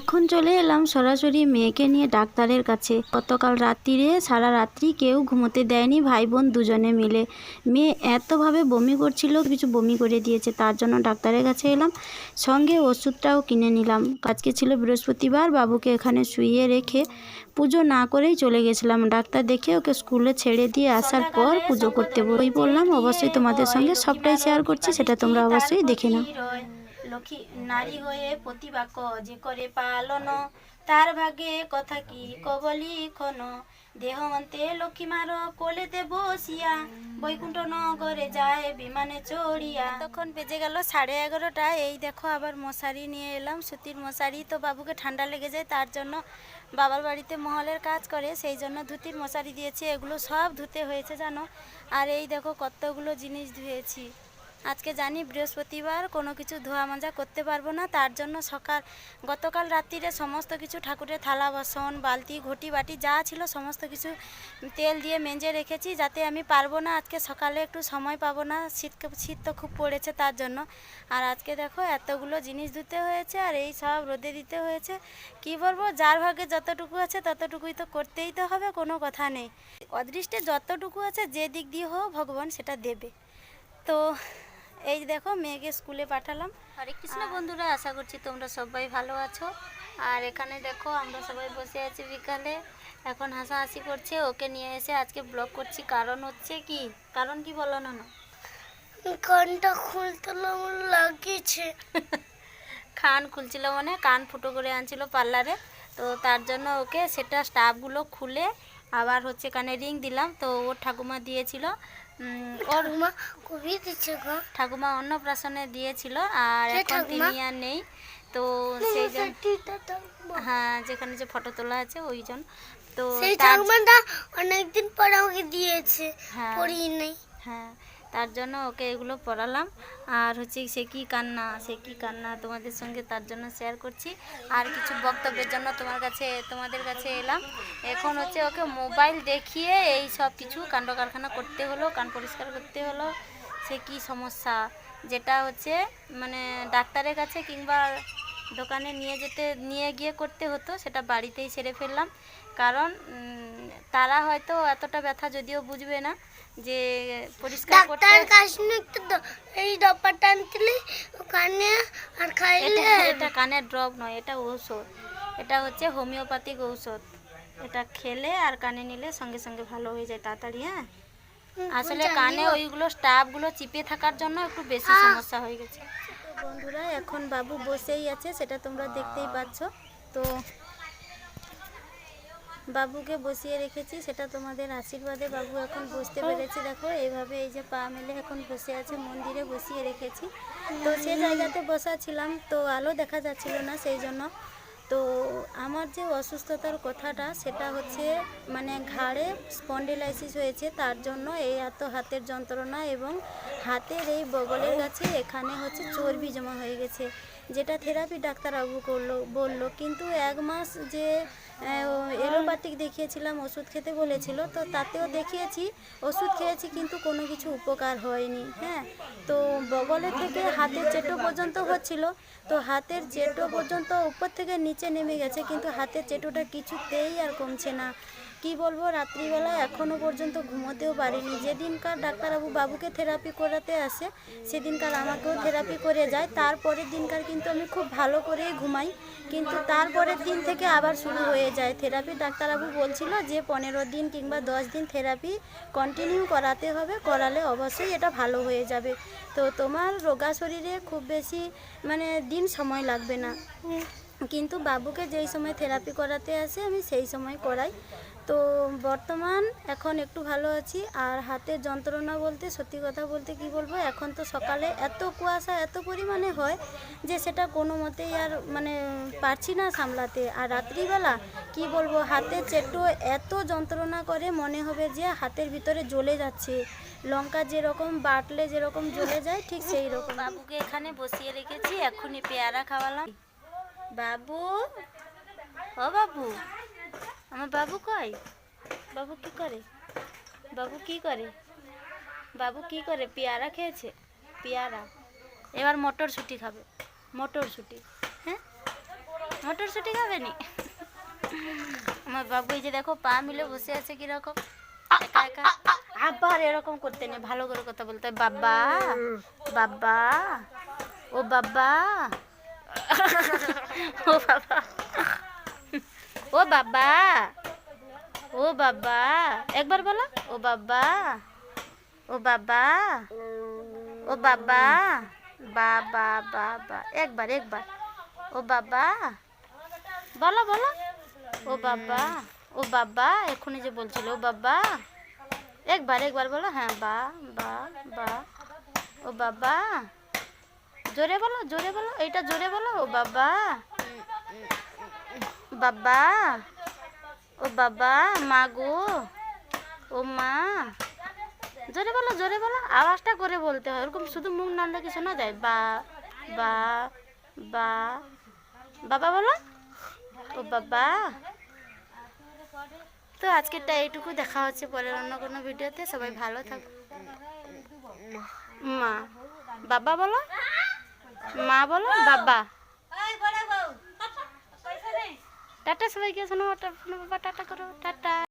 এখন চলে এলাম সরাসরি মেয়েকে নিয়ে ডাক্তারের কাছে। গতকাল রাত্রিরে, সারা রাত্রি কেউ ঘুমোতে দেয়নি ভাই বোন দুজনে মিলে। মেয়ে এতভাবে বমি করছিল, কিছু বমি করে দিয়েছে, তার জন্য ডাক্তারের কাছে এলাম। সঙ্গে ওষুধটাও কিনে নিলাম। আজকে ছিল বৃহস্পতিবার, বাবুকে এখানে শুইয়ে রেখে পুজো না করেই চলে গেছিলাম। ডাক্তার দেখে ওকে স্কুলে ছেড়ে দিয়ে আসার পর পুজো করতে বই বললাম অবশ্যই তোমাদের সঙ্গে সবটাই শেয়ার করছি, সেটা তোমরা অবশ্যই দেখে নাও। নারী হয়ে প্রতিবাক যে করে পালন, তার ভাগে কথা কি কবলি খন দেহমন্তে লক্ষ্মীমার কোলেতে বসিয়া বৈকুণ্ঠ নগরে যায় বিমানে চড়িয়া। তখন বেজে গেল সাড়ে এগারোটা। এই দেখো আবার মশারি নিয়ে এলাম। সুতির মশারি তো বাবুকে ঠান্ডা লেগে যায়, তার জন্য বাবার বাড়িতে মহলের কাজ করে, সেই জন্য ধুতির মশারি দিয়েছি। এগুলো সব ধুতে হয়েছে জানো? আর এই দেখো কতগুলো জিনিস ধুয়েছি। আজকে জানি বৃহস্পতিবার, কোনো কিছু ধোয়া মাজা করতে পারব না, তার জন্য সকাল, গতকাল রাত্রিরে সমস্ত কিছু ঠাকুরের থালা বাসন, বালতি, ঘটি, বাটি যা ছিল সমস্ত কিছু তেল দিয়ে মেজে রেখেছি, যাতে আমি পারব না, আজকে সকালে একটু সময় পাবো না, শীত শীত তো খুব পড়েছে তার জন্য। আর আজকে দেখো এতগুলো জিনিস ধুতে হয়েছে, আর এই সব রোদে দিতে হয়েছে। কি বলব, যার ভাগে যতটুকু আছে ততটুকুই তো করতেই তো হবে, কোনো কথা নেই। অদৃষ্টে যতটুকু আছে, যে দিক দিয়ে হোক ভগবান সেটা দেবে। তো এই দেখো মেয়েকে স্কুলে পাঠালাম। হরে কৃষ্ণ বন্ধুরা আশা করছি তোমরা সবাই ভালো আছো। আর এখানে দেখো আমরা সবাই বসে আছি বিকালে। এখন হাসাহাসি করছে ওকে নিয়ে এসে আজকে ব্লগ করছি। কারণ হচ্ছে কি? কারণ কি বলো না না? কানটা খুলতে লাগিয়েছে কান খুলছিল মানে কান ফুটো করে আনছিল পার্লারে। তো তার জন্য ওকে সেটা স্টাফগুলো খুলে আবার হচ্ছে কানে রিং দিলাম। তো ওর ঠাকুমা দিয়েছিল। ওর মা কবি দিচ্ছে গো। ঠাকুমা অন্নপ্রাশনে দিয়েছিল আর এখন তিনি আর নেই। তো সেই জন্য হ্যাঁ যেখানে যে ফটো তোলা আছে ওই জন্য তো সেই ঠাকুমাটা অনেকদিন পরে আমাকে দিয়েছে পড়িয়ে পড়ি নেই। হ্যাঁ। তার জন্য ওকে এগুলো পড়ালাম। আর হচ্ছে সে কি কান্না, সে কি কান্না তোমাদের সঙ্গে তার জন্য শেয়ার করছি। আর কিছু বক্তব্যের জন্য তোমার কাছে, তোমাদের কাছে এলাম। এখন হচ্ছে ওকে মোবাইল দেখিয়ে এই সব কিছু কাণ্ড কারখানা করতে হলো, কান পরিষ্কার করতে হলো। সে কি সমস্যা? যেটা হচ্ছে মানে ডাক্তারের কাছে কিংবা দোকানে নিয়ে যেতে, নিয়ে গিয়ে করতে হতো, সেটা বাড়িতেই সেরে ফেললাম। কারণ তারা হয়তো এতটা ব্যথা যদিও বুঝবে না যে পরিষ্কার করতে ডাক্তার কাছে একটু এই ডপাটা আনছিলে কানে আর খাইলে এটা এটা কানের ড্রপ নয় এটা ঔষধ। এটা হচ্ছে হোমিওপ্যাথিক ঔষধ। এটা খেলে আর কানে নিলে সঙ্গে সঙ্গে ভালো হয়ে যায় তাড়াতাড়ি হ্যাঁ? আসলে কানে ওইগুলো স্টাফগুলো চিপে থাকার জন্য একটু বেশি সমস্যা হয়ে গেছে। বন্ধুরা এখন বাবু বসেই আছে সেটা তোমরা দেখতেই পাচ্ছ। তো বাবুকে বসিয়ে রেখেছি, সেটা তোমাদের আশীর্বাদে বাবু এখন বসতে পেরেছে। দেখো, এইভাবে এই যে পা মেলে এখন বসে আছে, মন্দিরে বসিয়ে রেখেছি। তো সে জায়গাতে বসা ছিলাম, তো আলো দেখা যাচ্ছিল না সেই জন্য। তো আমার যে অসুস্থতার কথাটা, সেটা হচ্ছে মানে ঘাড়ে স্পন্ডিলাইসিস হয়েছে, তার জন্য এই এত হাতের যন্ত্রণা এবং হাতের এই বগলের কাছে এখানে হচ্ছে চর্বি জমা হয়ে গেছে, যেটা থেরাপি ডাক্তারবাবু করল, বলল। কিন্তু এক মাস যে এলোপ্যাথিক দেখিয়েছিলাম, ওষুধ খেতে বলেছিল, তো তাতেও দেখিয়েছি, ওষুধ খেয়েছি কিন্তু কোনো কিছু উপকার হয়নি হ্যাঁ। তো বগলে থেকে হাতের চেটো পর্যন্ত হচ্ছিল, তো হাতের চেটো পর্যন্ত উপর থেকে নিচে নেমে গেছে, কিন্তু হাতের চেটোটা কিছুতেই আর কমছে না। কি বলব, রাত্রিবেলা এখনও পর্যন্ত ঘুমোতেও পারিনি। যেদিনকার ডাক্তারবাবু বাবুকে থেরাপি করাতে আসে, সেদিনকার আমাকেও থেরাপি করে যায়। তারপরের দিনকার কিন্তু আমি খুব ভালো করেই ঘুমাই, কিন্তু তারপরের দিন থেকে আবার শুরু হয়ে যায়। থেরাপি ডাক্তারবাবু বলছিল যে পনেরো দিন কিংবা দশ দিন থেরাপি কন্টিনিউ করাতে হবে করালে অবশ্যই এটা ভালো হয়ে যাবে। তো তোমার রোগা শরীরে খুব বেশি মানে দিন সময় লাগবে না। কিন্তু বাবুকে যেই সময় থেরাপি করাতে আসে আমি সেই সময় করাই। তো বর্তমান এখন একটু ভালো আছি। আর হাতের যন্ত্রণা বলতে, সত্যি কথা বলতে কি বলব, এখন তো সকালে এত কুয়াশা, এত পরিমাণে হয় যে সেটা কোনো মতেই আর মানে পারছি না সামলাতে। আর রাত্রিবেলা কি বলব, হাতের চেটো এত যন্ত্রণা করে, মনে হবে যে হাতের ভিতরে জ্বলে যাচ্ছে। লঙ্কা যেরকম বাটলে যেরকম জ্বলে যায়, ঠিক সেই রকম। বাবুকে এখানে বসিয়ে রেখেছি এখনই পেয়ারা খাওয়ালাম। বাবু? ও বাবু? আমার বাবু কয় বাবু কি করে? বাবু কি করে? বাবু কি করে? পেয়ারা খেয়েছে? পেয়ারা। এবার মটরশুঁটি খাবে। মটরশুঁটি হ্যাঁ? মটরশুঁটি খাবে নি? আমার বাবু এই যে দেখো, পা মিলে বসে আছে কীরকম। একা আবার এরকম করতে নেই, ভালো করে কথা বলতে বাবা বাবা, ও বাবা। ও বাবা। ও বাবা ও বাবা একবার বলো ও বাবা ও বাবা ও বাবা বাবা বাবা একবার একবার ও বাবা বলো বলো ও বাবা ও বাবা এখনই যে বলছিল ও বাবা একবার একবার বলো হ্যাঁ বা বা বা ও বাবা জোরে বলো জোরে বলো এইটা জোরে বলো ও বাবা বাবা। ও বাবা, মা গো। ও মা। জোরে বলো জোরে বলো। আওয়াজটা করে বলতে হয়। ওরকম শুধু মুখ নাড়লে কি শোনা যায়। বা বা বা। বাবা বলো। ও বাবা। তো আজকেরটা এইটুকু। দেখা হচ্ছে পরের অন্য কোনো ভিডিওতে। সবাই ভালো থাক মা। বাবা বলো। মা বলো। বাবা। টাটা সবাইকে শোনো টাটা করো টাটা।